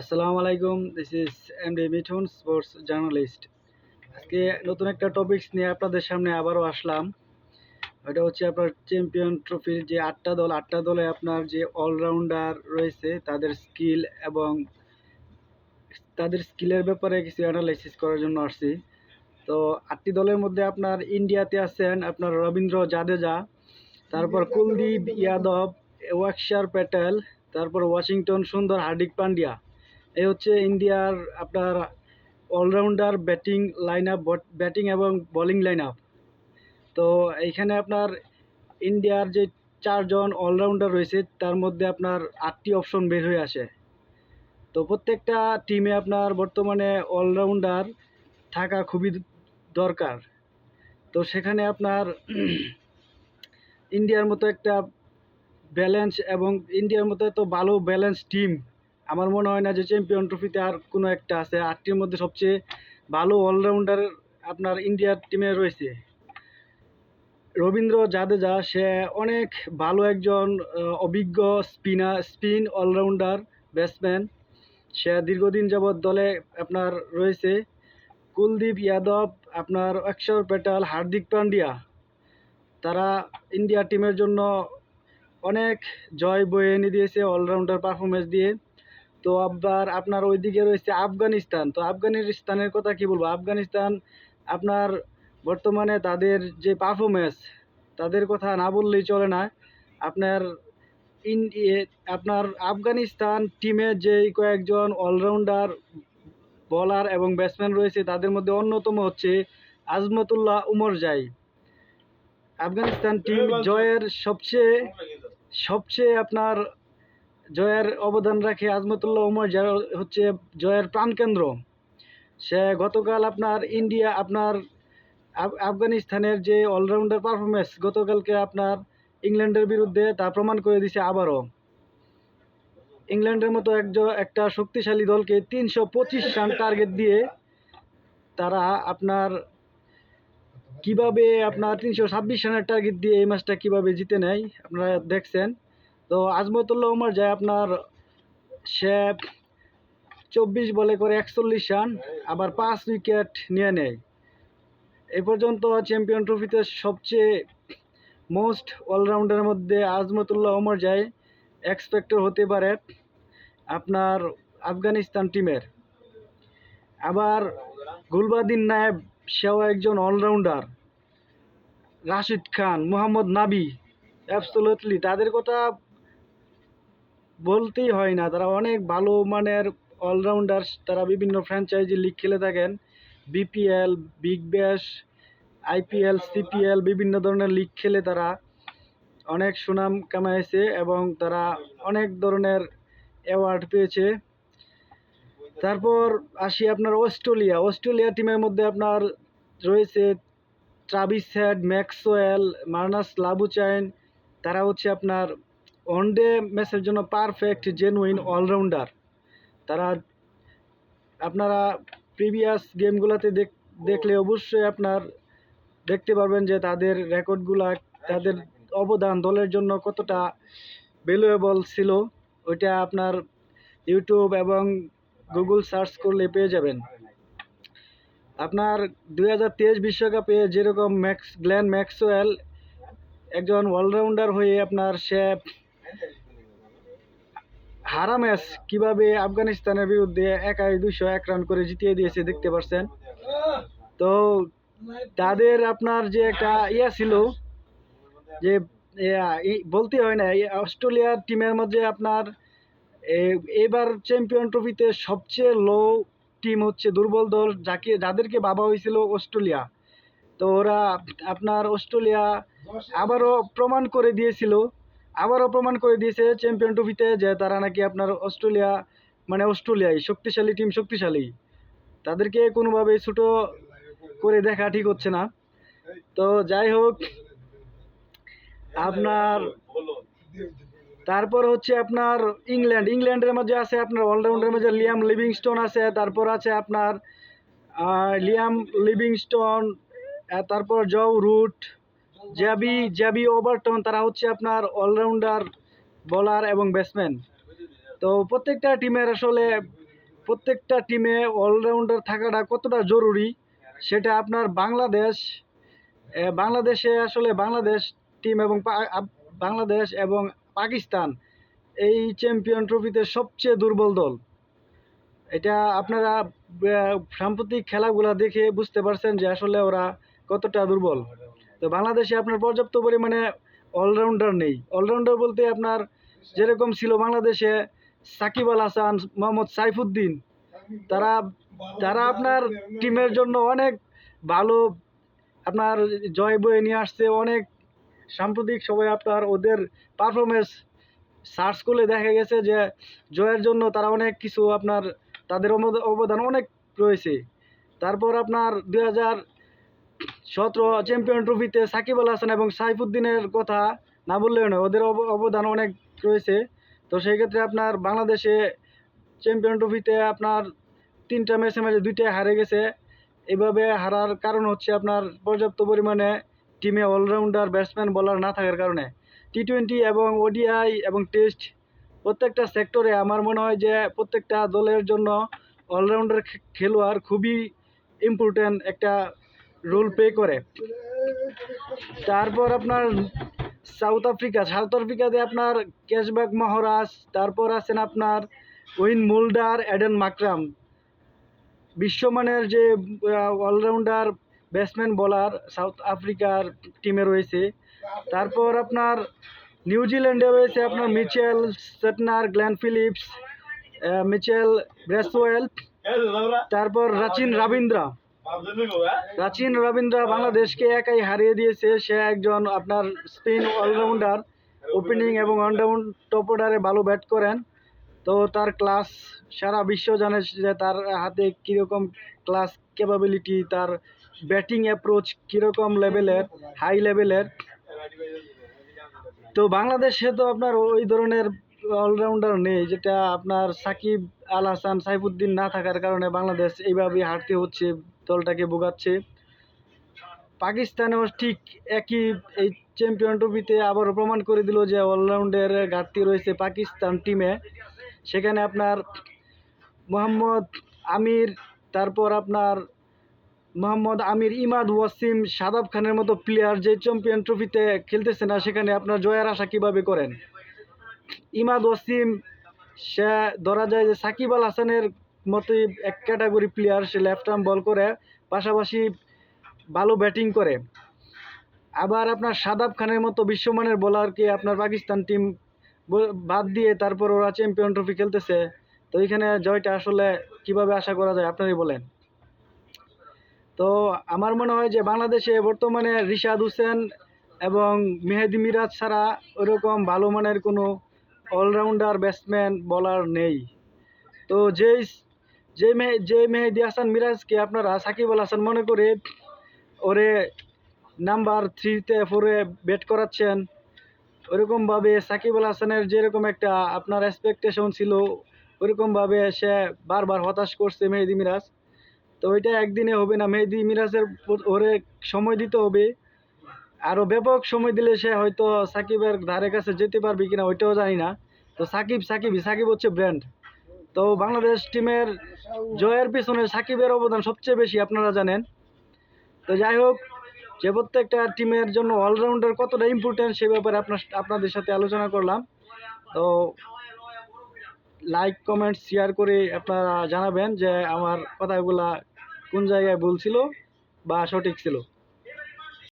আসসালামু আলাইকুম this is M D Mithun sports journalist আজকে নতুন একটা টপিকস নিয়ে আপনাদের সামনে আবারও আসলাম। ওটা হচ্ছে আপনার চ্যাম্পিয়ন ট্রফির যে আটটা দল, আটটা দলে আপনার যে অলরাউন্ডার রয়েছে, তাদের স্কিল এবং তাদের স্কিলের ব্যাপারে কিছু অ্যানালাইসিস করার জন্য আসছি। তো আটটি দলের মধ্যে আপনার ইন্ডিয়াতে আছেন আপনার রবীন্দ্র জাদেজা, তারপর কুলদীপ যাদব ওয়াকশার প্যাটেল, তারপর ওয়াশিংটন সুন্দর হার্দিক পান্ডিয়া। এই হচ্ছে ইন্ডিয়ার আপনার allrounder batting line up batting এবং বোলিং লাইন আপ তো এইখানে আপনার ইন্ডিয়ার যে চারজন অলরাউন্ডার রয়েছে, তার মধ্যে আপনার আটটি অপশন বের হয়ে আসে। তো প্রত্যেকটা টিমে আপনার বর্তমানে অলরাউন্ডার থাকা খুবই দরকার। তো সেখানে আপনার ইন্ডিয়ার মতো একটা ব্যালেন্স এবং ইন্ডিয়ার মতো এত ভালো ব্যালেন্স টিম আমার মনে হয় না যে চ্যাম্পিয়ন ট্রফিতে আর কোনো একটা আছে। আটটির মধ্যে সবচেয়ে ভালো অলরাউন্ডার আপনার ইন্ডিয়ার টিমে রয়েছে। রবীন্দ্র জাদেজা, সে অনেক ভালো একজন অভিজ্ঞ স্পিনার স্পিন অলরাউন্ডার ব্যাটসম্যান সে দীর্ঘদিন যাবৎ দলে আপনার রয়েছে। কুলদীপ যাদব, আপনার অক্ষর প্যাটাল হার্দিক পান্ডিয়া। তারা ইন্ডিয়া টিমের জন্য অনেক জয় বয়ে এনে দিয়েছে অলরাউন্ডার পারফরমেন্স দিয়ে। তো আবার আপনার ওইদিকে রয়েছে আফগানিস্তান। তো আফগানিস্তানের কথা কি বলব? আফগানিস্তান আপনার বর্তমানে তাদের যে পারফরমেন্স তাদের কথা না বললেই চলে না। আপনার ইন আপনার আফগানিস্তান টিমে যে কয়েকজন অলরাউন্ডার বলার এবং ব্যাটসম্যান রয়েছে তাদের মধ্যে অন্যতম হচ্ছে আজমতুল্লাহ উমর জাই। আফগানিস্তান টিম জয়ের সবচেয়ে সবচেয়ে আপনার জয়ের অবদান রাখে আজমতুল্লাহ উমর যার হচ্ছে জয়ের প্রাণকেন্দ্র। সে গতকাল আপনার ইন্ডিয়া, আপনার আফগানিস্তানের যে অলরাউন্ডার পারফরমেন্স গতকালকে আপনার ইংল্যান্ডের বিরুদ্ধে তা প্রমাণ করে দিছে আবারও। ইংল্যান্ডের মতো একজন একটা শক্তিশালী দলকে তিনশো পঁচিশ রান টার্গেট দিয়ে তারা আপনার কীভাবে আপনার তিনশো ছাব্বিশ রানের টার্গেট দিয়ে এই ম্যাচটা কীভাবে জিতে নেয়, আপনারা দেখছেন। তো আজমতুল্লাহ উমর যায় আপনার সে চব্বিশ বলে করে একচল্লিশ রান, আবার পাঁচ উইকেট নিয়ে নেয়। এ পর্যন্ত চ্যাম্পিয়ন ট্রফিতে সবচেয়ে মোস্ট অলরাউন্ডারের মধ্যে আজমতুল্লাহ ওমর যায়, এক্সপেক্টর হতে পারে আপনার আফগানিস্তান টিমের। আবার গুলবাদিন নায়েব, সেও একজন অলরাউন্ডার। রাশিদ খান, মোহাম্মদ নাবি অ্যাবসোলুটলি তাদের কথা বলতেই হয় না। তারা অনেক ভালো মানের অলরাউন্ডার তারা বিভিন্ন ফ্র্যাঞ্চাইজি লিগ খেলে থাকেন। BPL Big Bash IPL CPL বিভিন্ন ধরনের লিগ খেলে তারা। অনেক সুনাম কামাইছে এবং তারা অনেক ধরনের অ্যাওয়ার্ড পেয়েছে। তারপর আসি আপনার অস্ট্রেলিয়া। অস্ট্রেলিয়া টিমের মধ্যে আপনার রয়েছে Travis Head Maxwell Marnus Labuschagne তারা হচ্ছে আপনার ওয়ানডে ম্যাচের জন্য পারফেক্ট জেনুইন অলরাউন্ডার তারা আপনারা প্রিভিয়াস গেমগুলোতে দেখ, দেখলে অবশ্যই আপনার দেখতে পারবেন যে তাদের রেকর্ডগুলা তাদের অবদান দলের জন্য কতটা ভ্যালুয়েবল ছিল, ওইটা আপনার ইউটিউব এবং গুগল সার্চ করলে পেয়ে যাবেন। আপনার দুই হাজার তেইশ বিশ্বকাপে যেরকম ম্যাক্স গ্ল্যান ম্যাক্সওয়েল একজন অলরাউন্ডার হয়ে আপনার সে হারা ম্যাচ কীভাবে আফগানিস্তানের বিরুদ্ধে একাই দুইশো এক রান করে জিতিয়ে দিয়েছে দেখতে পাচ্ছেন তো তাদের আপনার যে একটা ইয়া ছিল, যে বলতে হয় না অস্ট্রেলিয়ার টিমের মধ্যে আপনার এবার চ্যাম্পিয়ন ট্রফিতে সবচেয়ে লো টিম হচ্ছে দুর্বল দল, যাকে, যাদেরকে বাবা হয়েছিল অস্ট্রেলিয়া। তো ওরা আপনার অস্ট্রেলিয়া আবারও প্রমাণ করে দিয়েছিল আবারও প্রমাণ করে দিয়েছে চ্যাম্পিয়ন ট্রফিতে যে তারা নাকি আপনার অস্ট্রেলিয়া মানে অস্ট্রেলিয়ায় শক্তিশালী টিম শক্তিশালী। তাদেরকে কোনোভাবেই ছোটো করে দেখা ঠিক হচ্ছে না। তো যাই হোক, আপনার তারপর হচ্ছে আপনার ইংল্যান্ড। ইংল্যান্ডের মধ্যে আছে আপনার অলরাউন্ডের মধ্যে লিয়াম লিভিংস্টোন আছে, তারপর আছে আপনার লিয়াম লিভিংস্টোন তারপর জও রুট জ্যাবি জ্যাবি ওভারটন, তারা হচ্ছে আপনার অলরাউন্ডার বোলার এবং ব্যাটসম্যান তো প্রত্যেকটা টিমের আসলে প্রত্যেকটা টিমে অলরাউন্ডার থাকাটা কতটা জরুরি, সেটা আপনার বাংলাদেশ বাংলাদেশে আসলে বাংলাদেশ টিম এবং বাংলাদেশ এবং পাকিস্তান এই চ্যাম্পিয়ন ট্রফিতে সবচেয়ে দুর্বল দল। এটা আপনারা সাম্প্রতিক খেলাগুলা দেখে বুঝতে পারছেন যে আসলে ওরা কতটা দুর্বল। তো বাংলাদেশে আপনার পর্যাপ্ত পরিমাণে অলরাউন্ডার নেই। অলরাউন্ডার বলতে আপনার যেরকম ছিল বাংলাদেশে সাকিব আল হাসান, মোহাম্মদ সাইফুদ্দিন, তারা তারা আপনার টিমের জন্য অনেক ভালো আপনার জয় বয়ে নিয়ে আসছে, অনেক সাম্প্রতিক সময়ে আপনার ওদের পারফরমেন্স সার্চ করলে দেখা গেছে যে জয়ের জন্য তারা অনেক কিছু আপনার তাদের অবদ- অবদান অনেক রয়েছে। তারপর আপনার দুই হাজার সতেরো চ্যাম্পিয়ন ট্রফিতে সাকিব আল হাসান এবং সাইফুদ্দিনের কথা না বললেও নয়, ওদের অব- অবদান অনেক রয়েছে। তো সেই ক্ষেত্রে আপনার বাংলাদেশে চ্যাম্পিয়ন ট্রফিতে আপনার তিনটা ম্যাচে ম্যাচে দুইটাই হারে গেছে। এভাবে হারার কারণ হচ্ছে আপনার পর্যাপ্ত পরিমাণে টিমে অলরাউন্ডার ব্যাটসম্যান বলার না থাকার কারণে। টি টোয়েন্টি এবং ওডিআই এবং টেস্ট প্রত্যেকটা সেক্টরে আমার মনে হয় যে প্রত্যেকটা দলের জন্য অলরাউন্ডার খেলোয়াড় খুবই ইম্পর্ট্যান্ট একটা রোল প্লে করে। তারপর আপনার সাউথ আফ্রিকা সাউথ আফ্রিকাতে আপনার ক্যাশব্যাক মহারাজ তারপর আছেন আপনার উইন মোল্ডার অ্যাডেন মাকরাম। বিশ্বমানের যে অলরাউন্ডার ব্যাটসম্যান বলার সাউথ আফ্রিকার টিমে রয়েছে। তারপর আপনার নিউজিল্যান্ডে রয়েছে আপনার Mitchell Santner Glenn Phillips Mitchell Bracewell তারপর রাচিন রাবীন্দ্রা। রাচিন রবীন্দ্রা বাংলাদেশকে একাই হারিয়ে দিয়েছে। সে একজন আপনার স্পিন অলরাউন্ডার, ওপেনিং এবং অলরাউন্ড টপ অর্ডারে ভালো ব্যাট করেন। তো তার ক্লাস সারা বিশ্ব জানে যে তার হাতে কীরকম ক্লাস ক্যাপাবিলিটি, তার ব্যাটিং অ্যাপ্রোচ কীরকম লেভেলের, হাই লেভেলের। তো বাংলাদেশে তো আপনার ওই ধরনের অলরাউন্ডার নেই, যেটা আপনার সাকিব আল হাসান, সাইফুদ্দিন না থাকার কারণে বাংলাদেশ এইভাবেই হারতে হচ্ছে। দলটাকে ভোগাচ্ছে। পাকিস্তানেও ঠিক একই এই চ্যাম্পিয়ন ট্রফিতে আবারও প্রমাণ করে দিল যে অলরাউন্ডের ঘাটতি রয়েছে পাকিস্তান টিমে। সেখানে আপনার মোহাম্মদ আমির, তারপর আপনার মোহাম্মদ আমির ইমাদ ওয়াসিম, সাদাব খানের মতো প্লেয়ার যে চ্যাম্পিয়ন ট্রফিতে খেলতেছে না, সেখানে আপনার জয়ের আশা কীভাবে করেন? ইমাদ ওয়াসিম, সে ধরা যায় যে সাকিব আল হাসানের মতোই এক ক্যাটাগরি প্লেয়ার সে লেফট আর্ম বল করে, পাশাপাশি ভালো ব্যাটিং করে। আবার আপনার সাদাব খানের মতো বিশ্বমানের বোলারকে আপনার পাকিস্তান টিম বাদ দিয়ে তারপর ওরা চ্যাম্পিয়ন ট্রফি খেলতেছে। তো এখানে জয়টা আসলে কীভাবে আশা করা যায়, আপনারই বলেন। তো আমার মনে হয় যে বাংলাদেশে বর্তমানে রিশাদ হোসেন এবং মেহেদি মিরাজ ছাড়া ওরকম ভালো মানের কোনো অলরাউন্ডার ব্যাটসম্যান বলার নেই। তো যেই যে মেহে যে মেহেদি হাসান মিরাজকে আপনারা, সাকিব আল হাসান মনে করে ওরে নাম্বার থ্রিতে ফোরে ব্যাট করাচ্ছেন। ওরকমভাবে সাকিব আল হাসানের যেরকম একটা আপনার এক্সপেকটেশন ছিল, ওরকমভাবে সে বারবার হতাশ করছে মেহেদি মিরাজ। তো ওইটা একদিনে হবে না, মেহেদি মিরাজের ওরে সময় দিতে হবে। আরও ব্যাপক সময় দিলে সে হয়তো সাকিবের ধারে কাছে যেতে পারবে কিনা ওইটাও জানি না। তো সাকিব, সাকিবই, সাকিব হচ্ছে ব্র্যান্ড তো বাংলাদেশ টিমের জয়ের পিছনে সাকিবের অবদান সবচেয়ে বেশি আপনারা জানেন। তো যাই হোক, যে প্রত্যেকটা টিমের জন্য অলরাউন্ডার কতটা ইম্পর্টেন্ট সে ব্যাপারে আপনার আপনাদের সাথে আলোচনা করলাম। তো লাইক কমেন্ট শেয়ার করে আপনারা জানাবেন যে আমার কথাগুলা কোন জায়গায় ভুল ছিল বা সঠিক ছিল।